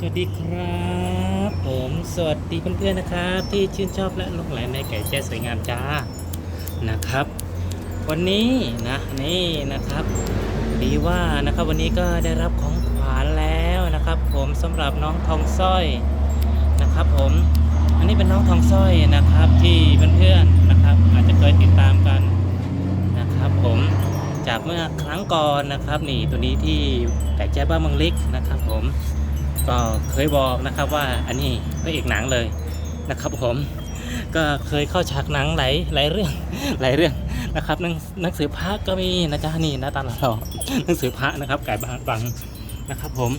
สวัสดีครับ ผมสวัสดีเพื่อนๆนะครับ ที่ชื่นชอบและหลงไหลในไก่แจ้สวยงามจ้านะครับ วันนี้นะนี่นะครับ ดีว่านะครับวันนี้ก็ได้รับของขวัญแล้วนะครับ ผมสำหรับน้องทองสร้อยนะครับ ผมอันนี้เป็นน้องทองสร้อยนะครับที่เพื่อนๆนะครับ อาจจะเคยติดตามกันนะครับ ผมจากเมื่อครั้งก่อนนะครับ นี่ตัวนี้ที่ไก่แจ้บ้านเมืองล็กนะครับ ผม ก็เคยบอกนะครับว่าอันนี้พระเอกหนังเลยนะครับผมก็เคยเข้าฉากหนังหลายหลายเรื่องหลายเรื่องนะครับหนังหนังสือพระก็มีนะจ๊ะนี่หน้าตาหล่อหนังสือพระนะครับไก่บางบังนะครับ ผม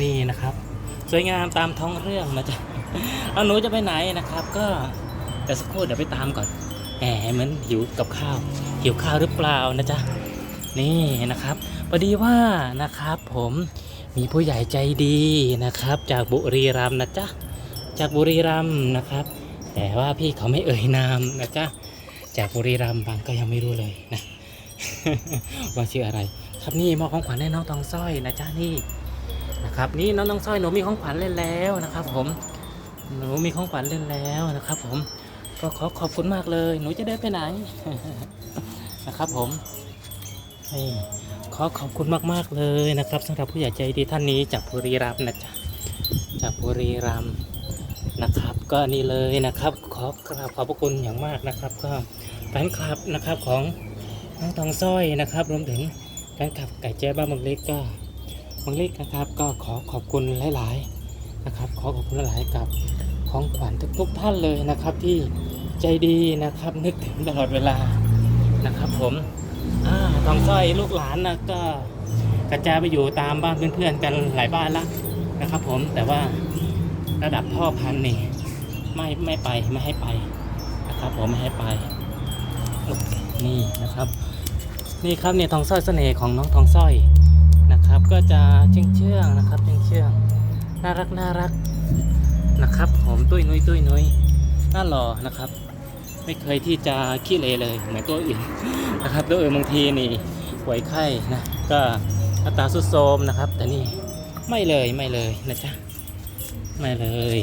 นี่นะครับ สวยงามตามท้องเรื่องนะจ๊ะเอาหนูจะไปไหนนะครับ ก็แต่สักครู่เดี๋ยวไปตามก่อนแหมเหมือนหิวกับข้าวหิวข้าวหรือเปล่านะจ๊ะนี่นะครับพอดีว่านะครับ ผม มีผู้ใหญ่ใจดีนะครับ จากบุรีรัมย์นะจ๊ะจากบุรีรัมย์นะครับ แต่ว่าพี่เขาไม่เอ่ยนามนะจ๊ะจากบุรีรัมย์บางก็ยังไม่รู้เลยนะว่าชื่ออะไร ครับนี่มอบของขวัญให้น้องทองสร้อยนะจ๊ะนี่นะครับ นี่น้องทองสร้อยหนูมีของขวัญเล่นแล้วนะครับ ผมหนูมีของขวัญเล่นแล้วนะครับ ผมก็ขอขอบคุณมากเลย หนูจะได้ไปไหนนะครับ ผมนี่ ขอขอบคุณมากๆเลยนะครับสำหรับผู้ใหญ่ใจดีท่านนี้จากบุรีรัมย์นะจ๊ะจากบุรีรัมย์นะครับ ก็นี่เลยนะครับขอกราบขอบพระคุณอย่างมากนะครับ ก็แฟนคลับนะครับของน้องทองสร้อยนะครับรวมถึงแฟนคลับไก่แจ้บ้านบางเล็กก็บางเล็กนะครับ ก็ขอขอบคุณหลาย ๆนะครับ ขอขอบคุณหลายๆกับของขวัญทุกๆท่านเลยนะครับที่ใจดีนะครับนึกถึงตลอดเวลานะครับผม อ่าทองสร้อยลูกหลานนะก็กระจายไปอยู่ตามบ้านเพื่อนๆกันหลายบ้านละนะครับ ผมแต่ว่าระดับพ่อพันธุ์นี่ไม่ไม่ไปไม่ให้ไปนะครับ ผมไม่ให้ไปนี่นะครับ นี่ครับเนี่ยทองสร้อยเสน่ห์ของน้องทองสร้อยนะครับ ก็จะเชื่องเชื่องนะครับเชื่องเชื่องน่ารักน่ารักนะครับ ผมตุ้ยนุ้ยตุ้ยนุ้ยน่าหล่อนะครับ ไม่เคยที่จะขี้เลเลยเหมือนตัวอื่นนะครับตัวอื่นบางทีนี่ป่วยไข้นะก็อัตราสุดโทรมนะครับ แต่นี่ไม่เลยไม่เลยนะจ๊ะไม่เลย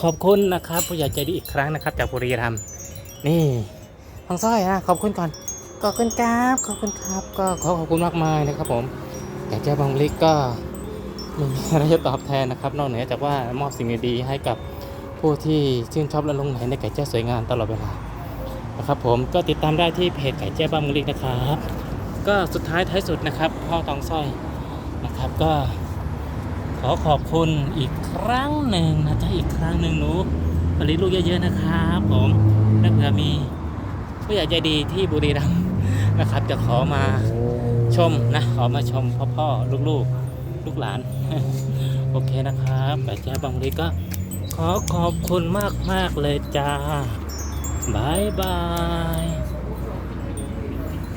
ขอบคุณนะครับ ผู้ใหญ่ใจดีอีกครั้งนะครับ จากบุรีรัมย์นี่ทองสร้อยนะขอบคุณก่อนขอบคุณครับขอบคุณครับ ก็ขอขอบคุณมากมายนะครับผมอยากจะบางลิกก็ไมมีอะไรจะตอบแทนนะครับ นอกเหนือจากว่ามอบสิ่งดีๆให้กับ ผู้ที่ชื่นชอบและลงไหลในไก่แจ้สวยงามตลอดเวลานะครับผมก็ติดตามได้ที่เพจไก่แจ้บ้านมุงลิกนะครับ ก็สุดท้ายท้ายสุดนะครับพ่อทองสร้อยนะครับก็ขอขอบคุณอีกครั้งหนึ่งนะจ๊ะอีกครั้งหนึ่งหนูผลิตลูกเยอะๆนะครับผมและเผื่อมีผู้ใหญ่ใจดีที่บุรีรัมย์นะครับ จะขอมาชมนะขอมาชมพ่อพ่อลูกๆ ลูกหลาน โอเคนะครับแต่แจ้บางทีก็ ขอขอบคุณมากมากเลยจ้าบายบาย